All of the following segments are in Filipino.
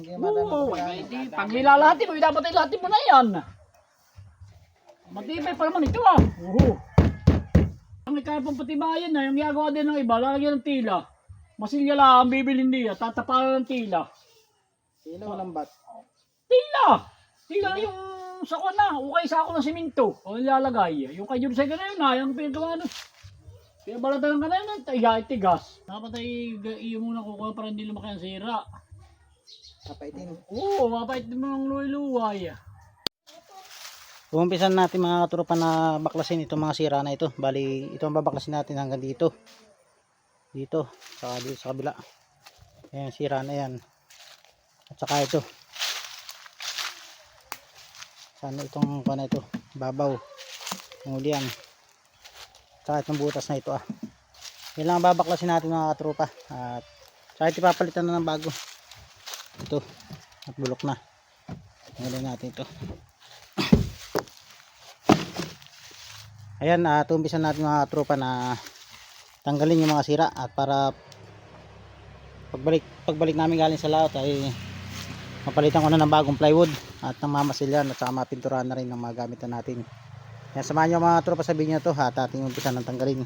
Kaya Oo, pa yan. eh, di, pag nilalati mo, dapat ilati mo na yan. Matibay pa naman ito ah. Oo. Ang ikarapang patibayan na, yung ginagawa din ng iba, lalagyan ng tila. Masilya lang ang bibilin niya, tatapalan ng tila. Sila walang bat. Tila! Tila yung sa ko na, ukay sa ako ng siminto. O ilalagay. Yung kay Jursay ka na yun ha, yung pinagawa na. Pinabalatan ka na yun, tiga, tigas. Dapat ay iyo muna kukuha para hindi lumaki ang sira. Kapaitin. Oo, mapait mo ng luway-luway. Umpisan natin mga katropa na baklasin itong mga sira na ito. Bali, ito ang babaklasin natin hanggang dito. Dito, saka dito sa kabila. Ayan, sira na yan. At saka ito. Sana itong kuha na ito, babaw. Ang uli yan. Saka itong butas na ito ah. Yan lang ang babaklasin natin mga katropa. At saka ito papalitan na ng bago. Ito, at bulok na. Tanggalin natin ito. Ayan, uh, tumpisan natin mga tropa na tanggalin yung mga sira at para pagbalik pagbalik namin galing sa laot ay mapalitan ko na ng bagong plywood at ng mamasilyan at saka mapinturahan na rin ng mga gamitan natin. Yan, samahan nyo mga tropa sa video na to ha, at ating umpisan ng tanggalin.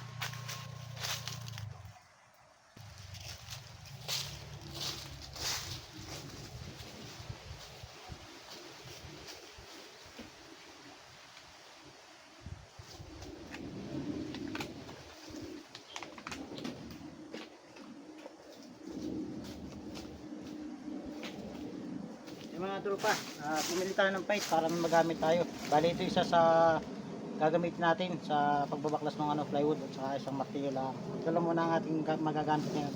Yung mga tropa, uh, pumili tayo ng pipe para magamit tayo. Bali ito isa sa gagamitin natin sa pagbabaklas ng ano, plywood at saka isang martilyo lang. Ito lang muna ang ating ga- magagamit ngayon.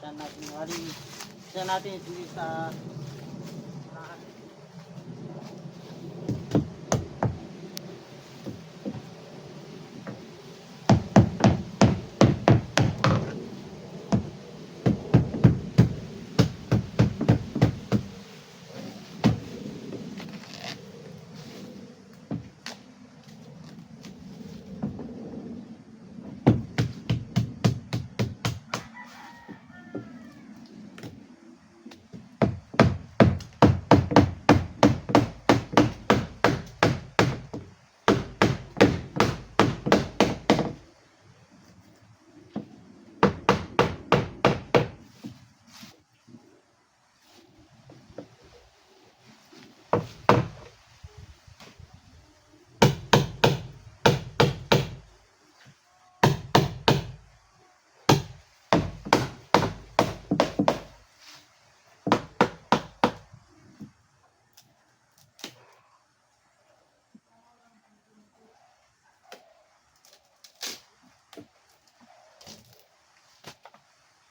Isa natin, bali, isa natin sa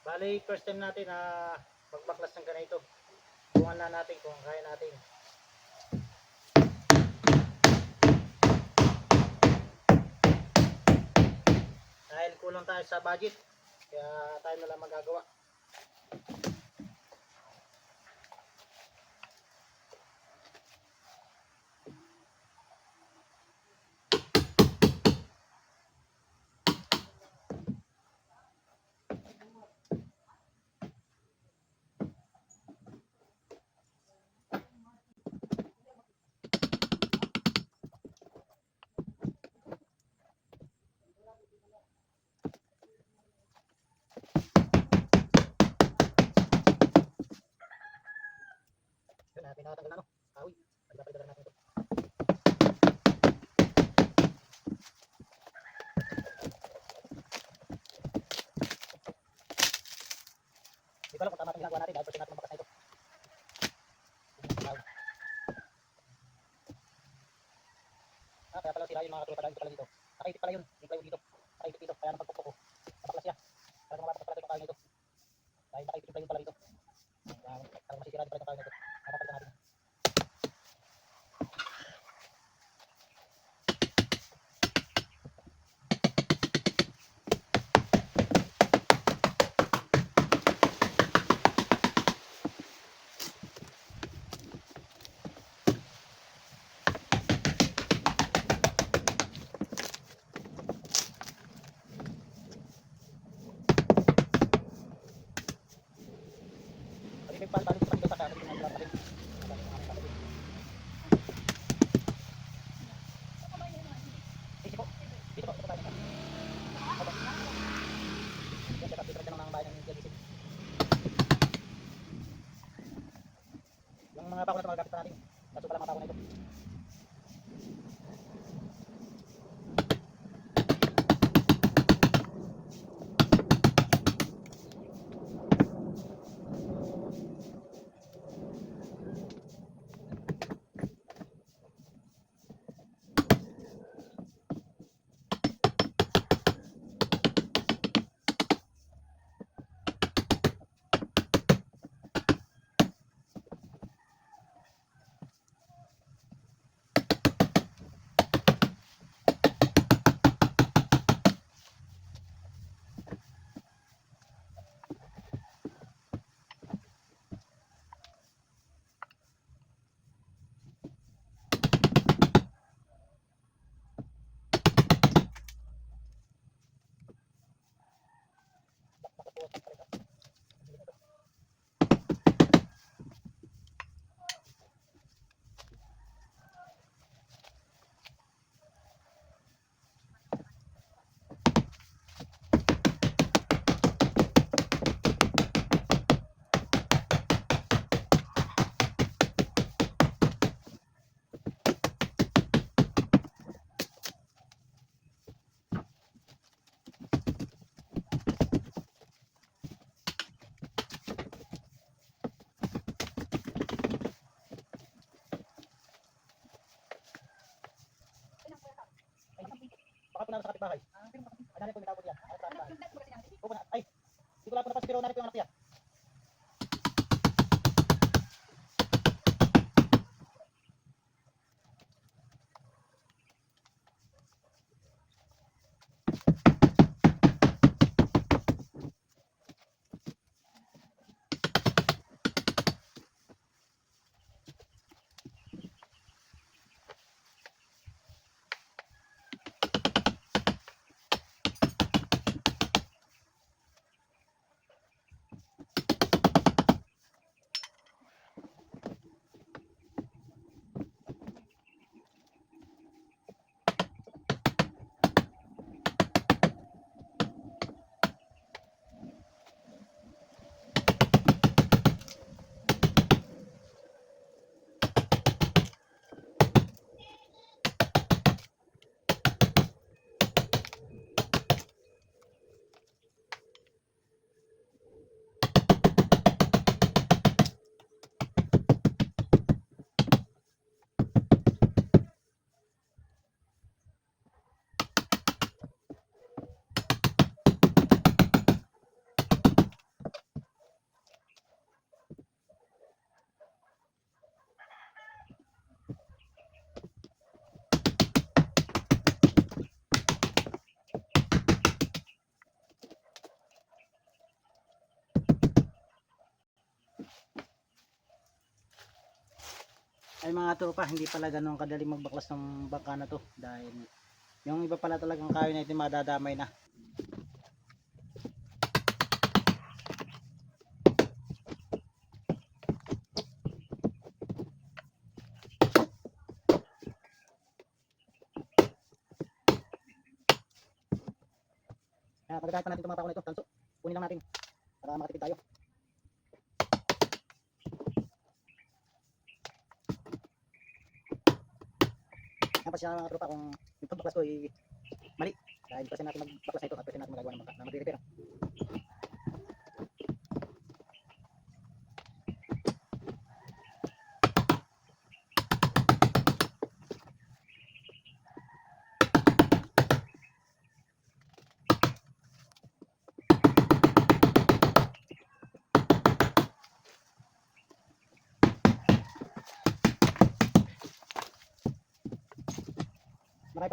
Bali, first time natin na magbaklas ng ganito. Tuwan na natin kung kaya natin. Dahil kulang tayo sa budget, kaya tayo na lang magagawa. Yun na, pinakatagal na no. Kahoy. Pagpapalitan natin ito. Hindi ko alam kung tama itong ginagawa natin dahil time natin mabakas na ito. Ah, kaya pala sira yung mga katulad pala dito pala dito. Nakaitip pala yun, yung plywood dito. Nakaitip dito, kaya napagpukpok ko. Napaklas siya. Para mamapatas pala itong kahoy na ito. Dahil nakaitip yung plywood pala dito. Parang masisira din pala itong kahoy na correct ಆಗಿ mga bako na ito magagamit pa natin. Kaso pala mga bako na ito. Sa kapitbahay. Ay, nanay po, may tao po diyan. Ay, hindi ko lang po napansin pero nanay po yung anak niya. Ay mga tropa, hindi pala ganun kadali magbaklas ng bangka na to dahil yung iba pala talagang kayo na ito madadamay na. Kaya pagkakahit pa natin itong mga pako na ito, tanso, kunin lang natin para makatipid tayo. Pa siya mga tropa kung yung pagbaklas ko ay mali. Dahil kasi natin magbaklas na ito at pwede natin magagawa ng bangka na magre-repair.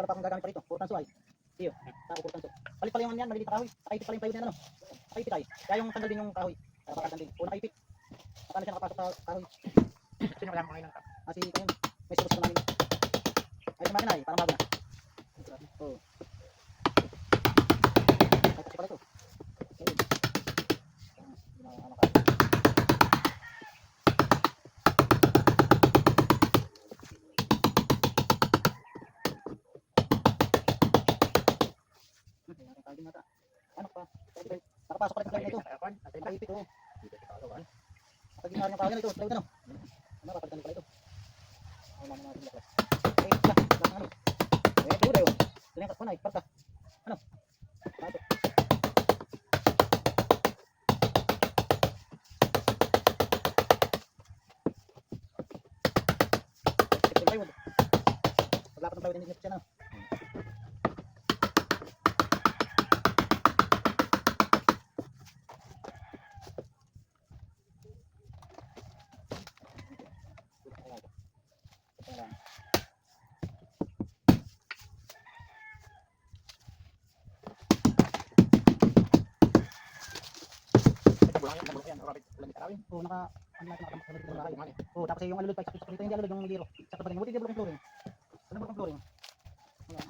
Pa akong gagamit pa rito. Puro tanso ay. Iyo, tao puro tanso. Palit pala yung ano yan, maliliit na kahoy. Nakaipit pala yung plywood yan ano. Nakaipit ay. Kaya yung tanggal din yung kahoy. Para makatan din. Puro nakaipit. Paano siya nakapasok sa kahoy? Sino kaya mga ilang Ah, si Kayan. May subos ko namin. Ay, sa makina ay. Parang bago na. Oo. Ay, nakaipit oh. Kapag ginawa niyo kawin ito, plywood ano? Ano, papalitan pala ito. Ay, mama natin baklas. Ay, isa, lang ano. Eh, ayo. Ito na yung katpana, iparta. Ano? Bato. Ito. Paglapat ng plywood, hindi niya siya na. Bulang yan, bulang yan. Rabbit, Oo, naka, ano natin, naka, naka, naka, Bulang yan. Oo, tapos yung alulod pa, sakit sakit hindi alulod yung liro. Sakit pa rin. Buti di bulok yung flooring. Ano bulok yung flooring? Ayan.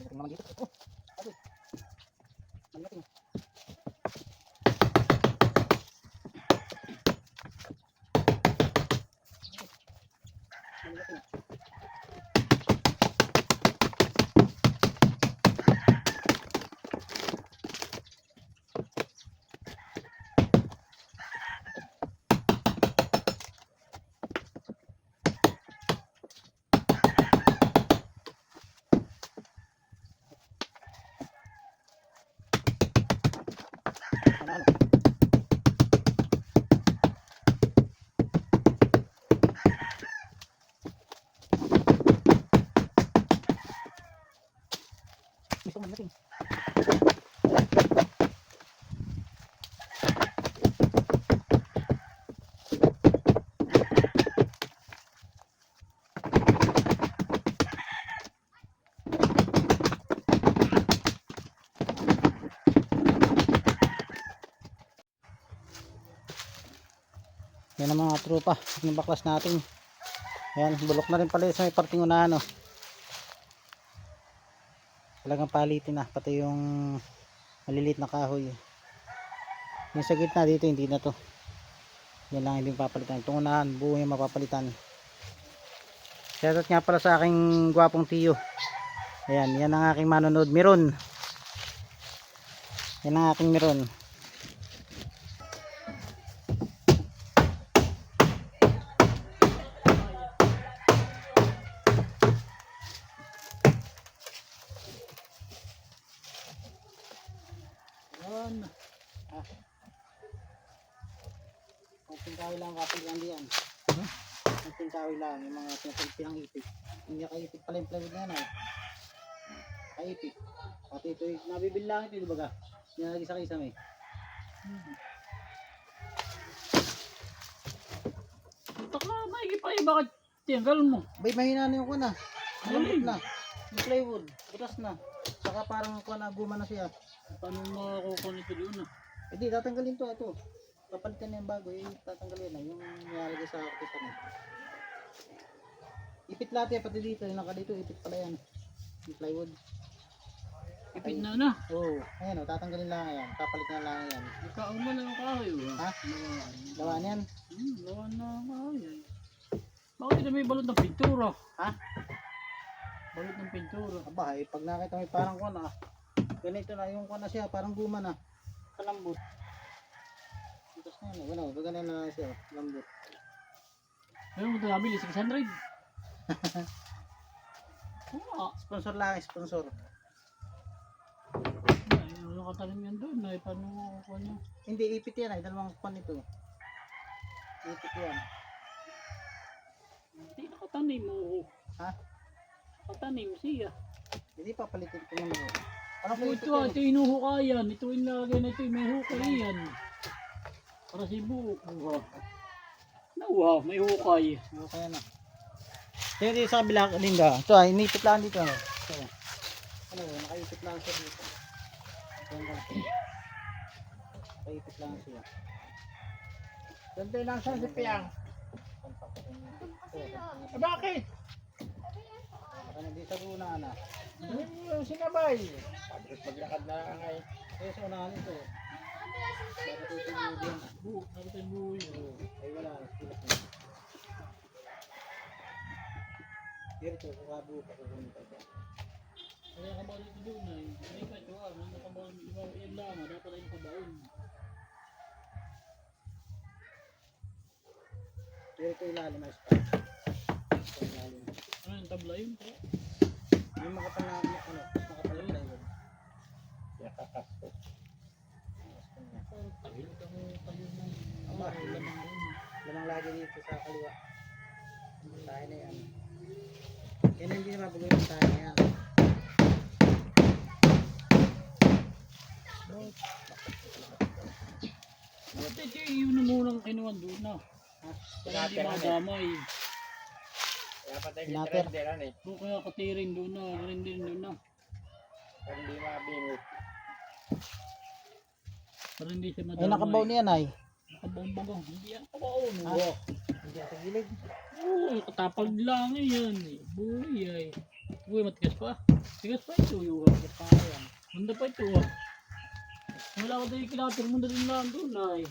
Tingnan naman dito. Oh, sabi. Manigating. Manigating. Ano, ano? Mo natin. Yan ang mga tropa. Yung baklas natin. Ayan, bulok na rin pala sa may parting unahan. Oh. Talagang palitin na. Pati yung maliliit na kahoy. Yung sa gitna dito, hindi na to. Yan lang hindi papalitan. Itong unahan, buo yung mapapalitan. Shoutout nga pala sa aking gwapong tiyo. Ayan, yan ang aking manonood. Miron. Yan ang aking Miron. Kunting kahoy lang, yung mga pinapagpil ng ipit. Hindi kaipit pala yung plywood na yan ay. Kaipit. Pati ito, yung nabibili lang ito, di ba ka? Nilalagay sa kisame. Taka, maigi pa eh. Bakit tiyanggal mo? Bay, mahina na yung kuna. Malambot Ay. na. Yung plywood, butas na. Saka parang kuna, guma na siya. Paano makakuha nito doon ah? Eh di, tatanggalin to, ito. Papalitan na yung bago, eh, tatanggalin na. Yung nilalagay sa kisame. Ipit lahat yan, pati dito. Yung naka dito, ipit pala yan. Yung plywood. Ipit na na. Oo, oh, ayan o, tatanggalin lang yan. Papalitan na lang yan. Ikaw mo na yung kahoy. oh. Ha? Lawaan. Lawaan yan. Hmm, lawaan na ang kahoy. eh. Bakit hindi may balot ng pintura? Ha? Balot ng pintura. Aba, eh, pag nakita mo yung parang kuwan ah. Ganito na, yung kuwan na siya, parang guma na. Kalambot. Butas na yan, ano, gaganan na lang siya, lambot. Ayun mo ito nabili, 600. Oo. Sponsor lang, sponsor. Ay, ano ka talim yan doon? Ay, paano mo kukuha niya? Hindi, ipit yan ay, dalawang kuwan ito. Ipit yan. Hindi nakatanim mo. Ha? Nakatanim siya. Hindi papalitin ko yung Ano ipit ito, ah, yan? ito inuhukayan. Ito inilagay na ito, may hukay yan. Para si buhok. Uha. Nauha, may hukay. Okay na. Yung sa kabila, Linda. Ito ay, inipit lang dito. Ano, ito. Ano, nakaipit lang siya dito. Nakaipit lang siya. Sandali lang siya si Piang. Eh, bakit? Ano, di sa guna na. Yung sinabay. Pagkat maglakad na lang ay. Kaya sa unahan ito. Bakit ito yung yun. Ay wala, silap Dito ko kabo pa ko ng taga. Kaya eh. ka bawal dito ah. na, may ka to, ano ka bawal ibaw yan lang, dapat ay kabaon. Dito ko ilalim pa. Ilalim. Ano yung tabla yun po? Yung makapanami ano, makapanami yun. Ya kakasko. Tabil ka mo, tabil mo. Aba, lamang lagi dito sa kaliwa. Tayo na yan. Yan hindi na mabagoy ng yan. Ba't ito yun na munang kinuha doon na? Para hindi eh. madamay. Kaya patay Tinatir. kitrenderan eh. O kaya katirin doon na, rin din doon na. Para hindi mabingot. Para hindi siya madamay. Ay, nakabaw niyan ay. Nakabaong bago. Hindi yan kabaw. no? Ah. Hindi sa gilid. Oo, katapag lang eh, yan. eh. Buhay ay. Uy, matigas pa. Tigas pa ito yung. Manda pa ito ah. Wala ko tayo kinatir mo na rin lang doon ay.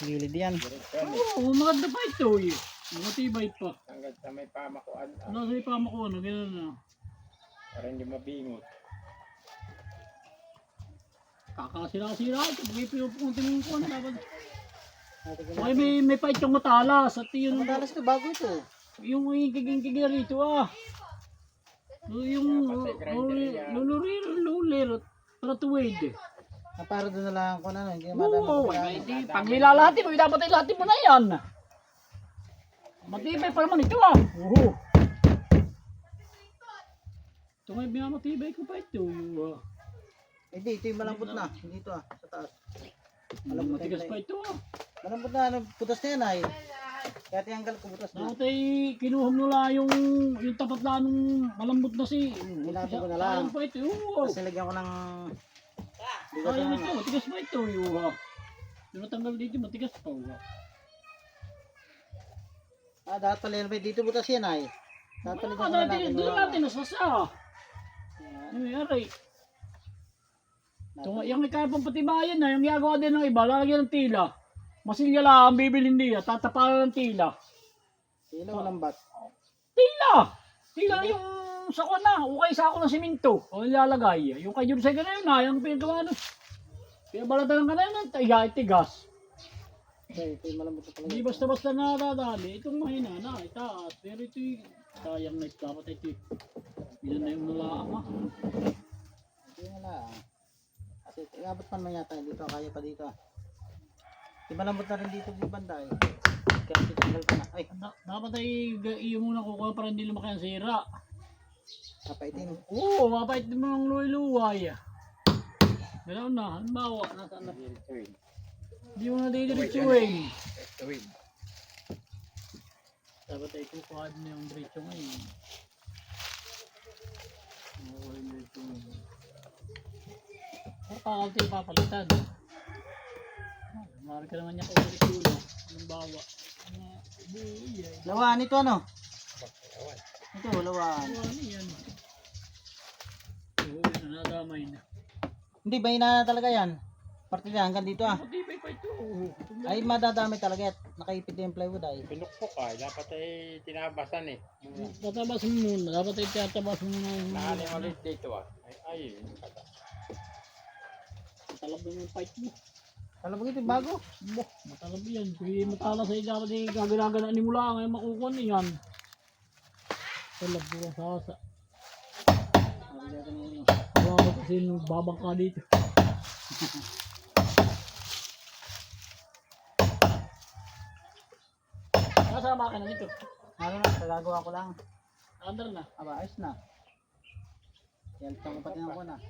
Gilid yan. Yan eh. Oo, maganda pa ito eh. Matibay pa. Hanggang sa may pamakuan. ah, Ano sa ipama ko ano, gano'n na. Para hindi mabingot. Kakasira-sira ito. Pag ipinupunti mo ko, ano dapat. Ko Okay, may, may pa itong matalas. At yun, Madalas ito, bago ito. yung ikiging-kiging rito ah. Yung lulurir, lululir. Para tuwid. Na para doon na lang kung ano, hindi na madami Oo, pa eh, hindi. Pag nilalati mo, dapat ilati mo na yan. Matibay pa naman ito ah. Oo. Ito nga binamatibay ko pa ito. Yung, ah. Hindi, ito yung malambot na. Hindi ito ah, sa taas. Malambot matigas pa ito ah. Malambot na, ano, putas na yan ay. Kaya tiyanggal ko butas na. Ay kinuha mo lang yung, yung tapat lang nung malambot na si. Ilati ko na lang. Sayang pa ito. Oo. Tapos nilagyan ko ng... Na ito. Matigas pa ito. Yung, ah. Yung natanggal dito, matigas pa. ah. Ah, dapat pala yan. Dito butas yan ay. Dapat pala dito na lang. dati, doon natin nasasa. Ano nangyari? Yung kaya pang patibayan na, yung gagawa din ng iba, lalagyan ng tila. Masilya lang ang bibilin niya, tatapalan ng tila. Sino walang bat? Tila! Tila yung sa ko na, ukay sa ako ng siminto. O nilalagay. Yung kay Jursay ka na yun na, yung pinagawa na. Pinabalatan ka na yun, tiga, tigas. Okay, ito malambot na pala. Hindi basta-basta nadadali. Itong mahina na, itaas. Pero ito yung sayang na ito. Dapat ito yung yun na yung nalaang ah. Hindi na lang. Kasi iabot pa naman yata dito. Kaya pa dito. Di malambot na rin dito di banda eh. Kaya titanggal ko na. Ay, Da- dapat ay ga- iyo muna kukuha para hindi lumaki ang sira. kapaitin. Oo, mapait mo ng luway-luway. Ganoon na, halimbawa, nasaan na. Hindi mo na didiretsuhin. Diretso eh. Dapat ay kukuha din yung diretso ngayon. Oo, yung diretso ngayon. O, kakalti yung papalitan. Mari ka naman niya kung Halimbawa. Mga buhay ay. Lawaan ito ano? Ito, lawaan. Ano yan? Oo, nadamay na. Hindi, ba na talaga yan? Parte na hanggang dito ah. Matibay pa ito. Ay, madadami talaga at nakaipit na yung plywood ay. Pinukpok ah. Dapat ay tinabasan eh. Tatabas mo muna. Dapat ay tatabas mo muna. Nakaling ulit dito ah. Ay, ay. Matalab mo yung fight mo. Alam mo ito, bago? Bo, matalab yan. Hindi matala sa dapat ay gaganagan ni mula ngayon makukuha niyan. Talab mo ang sasa. Bakit kasi nung babang ka dito. Kasama ka na nito. Ano na, gagawa ko lang. Under na. Aba, ayos na. Yan, itong kapatid ko na.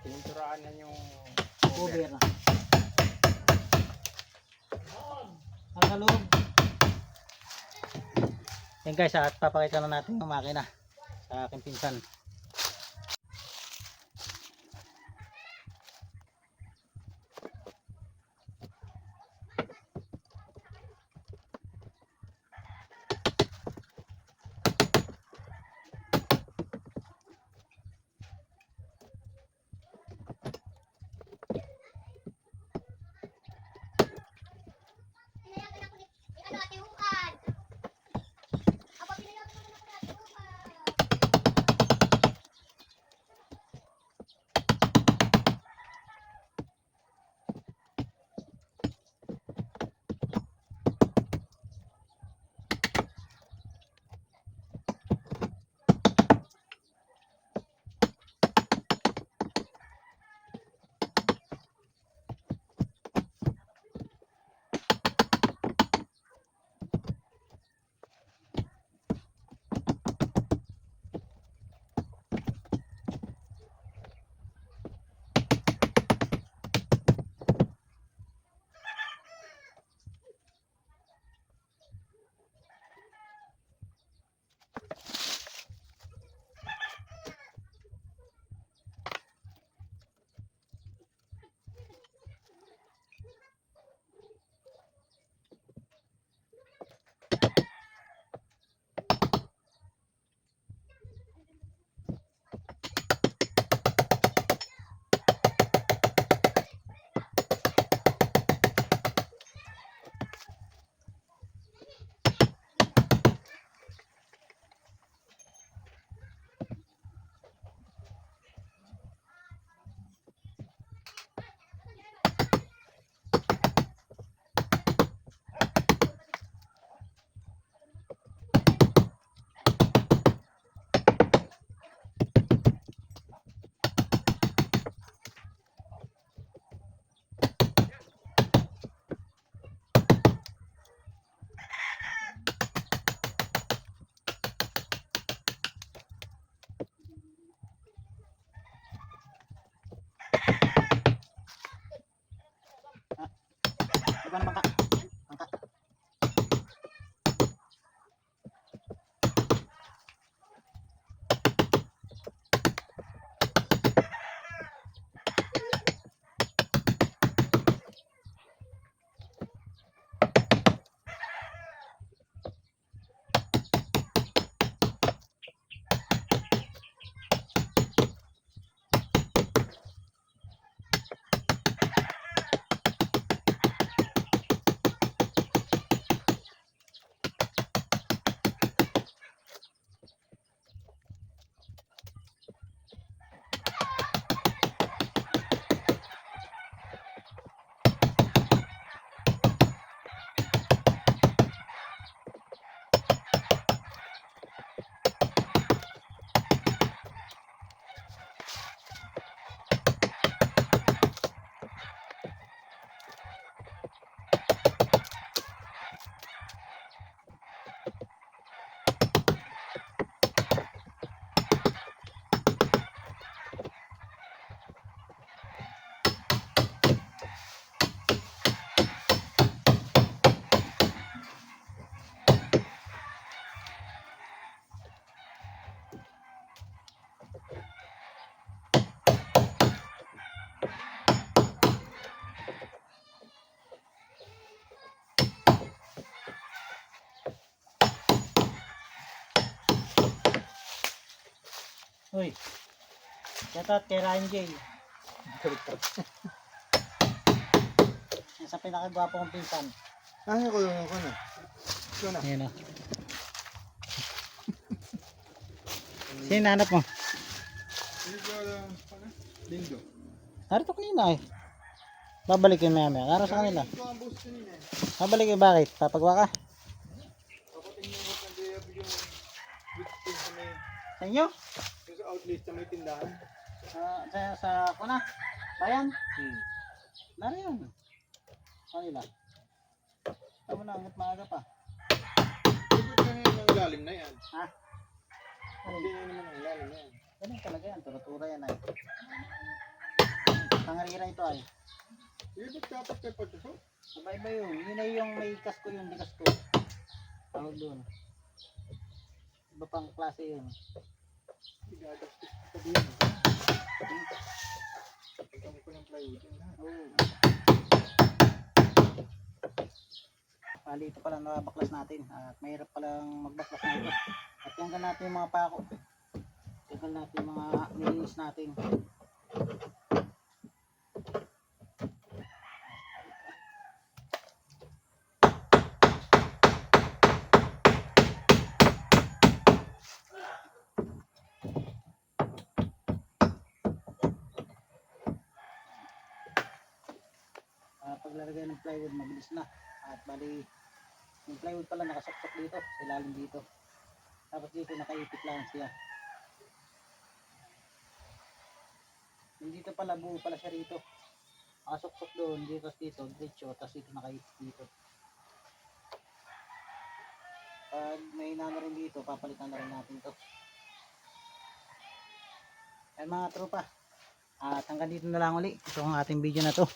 Pinturaan na yung Cover loob. Yan guys, at papakita na natin yung makina sa aking pinsan. Uy. Shout out kay Ryan J. Sa pinakagwapo kong pinsan. Ay, ako yung ako na. Ito na. Ayan o. Sino hanap mo? Lindo. Narito kanina eh. Babalik yun maya maya. Karo sa kanila. Ito ang boss kanina. Babalik yun bakit? Papagwa ka? Sa inyo? Sa outlet sa may tindahan. Sa, sa, sa kuna? Bayan? Hmm. Nari yun. Kanila. Tama na, hanggat maaga pa. Ikot na ngayon ang lalim na yan. Ha? Hindi na naman ang lalim na yan. Ganun talaga yan. Tura-tura yan ay. Pangarira ito ay. Ikot dapat kay pagkaso. Iba-iba yun. Yun ay yung may kasko yun, di kasko. Tawag doon. Iba pang klase yun. Bali ito pala nabaklas natin at mahirap palang magbaklas na ito. At tanggal natin yung mga pako. Tanggal natin yung mga nilinis natin. Plywood mabilis na. At bali yung plywood pala nakasaksak dito, sa ilalim dito. Tapos dito nakaipit lang siya. Yung dito pala buo pala siya rito. Nakasuktok doon, dito dito, diretso, tapos dito nakaipit dito. Pag may na rin dito, papalitan na rin natin to. Ayan mga tropa. At hanggang dito na lang uli. Ito ang ating video na to.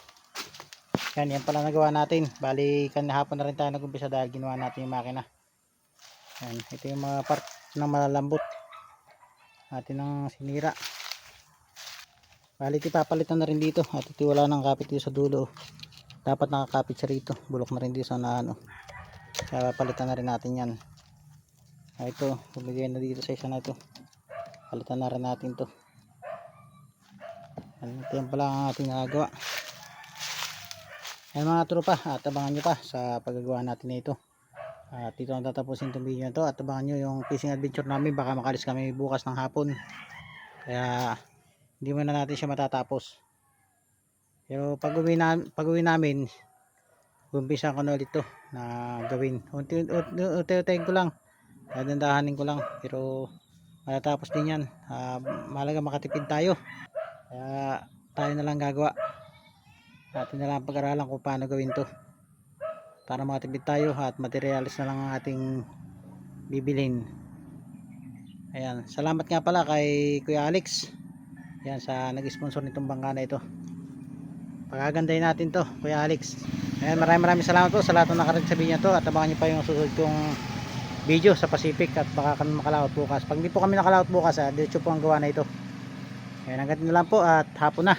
Yan, yan pala nagawa natin. Bali, kanihapon na rin tayo nag-umpisa dahil ginawa natin yung makina. Yan, ito yung mga part ng malalambot. Natin ng sinira. Bali, ipapalitan na rin dito. At ito wala nang kapit dito sa dulo. Dapat nakakapit siya rito. Bulok na rin dito sa naano. Kaya palitan na rin natin yan. Ah, ito, bumigay na dito sa isa na ito. Palitan na rin natin to. Yan, ito yung pala ang ating nagawa. Ayan mga tropa, at abangan nyo pa sa paggagawa natin na ito. At dito ang tatapusin itong video na at abangan nyo yung fishing adventure namin. Baka makalis kami bukas ng hapon. Kaya hindi mo na natin siya matatapos. Pero pag uwi, na, pag uwi namin, umpisa ko na ulit to na gawin. Unti-unti ko lang. Dadandahanin ko lang. Pero matatapos din yan. Uh, malaga makatipid tayo. Kaya tayo na lang gagawa natin na lang pag-aralan kung paano gawin to. Para makatipid tayo at materialis na lang ang ating bibilhin. Ayan. Salamat nga pala kay Kuya Alex. Yan sa nag-sponsor nitong bangka na ito. Pagagandahin natin to Kuya Alex. Ayan maraming maraming salamat po sa lahat ng nakarating sa video na to. At abangan nyo pa yung susunod kong video sa Pacific at baka kami makalawat bukas. Pag hindi po kami nakalawat bukas ha, diretso po ang gawa na ito. Ayan hanggang na lang po at hapon na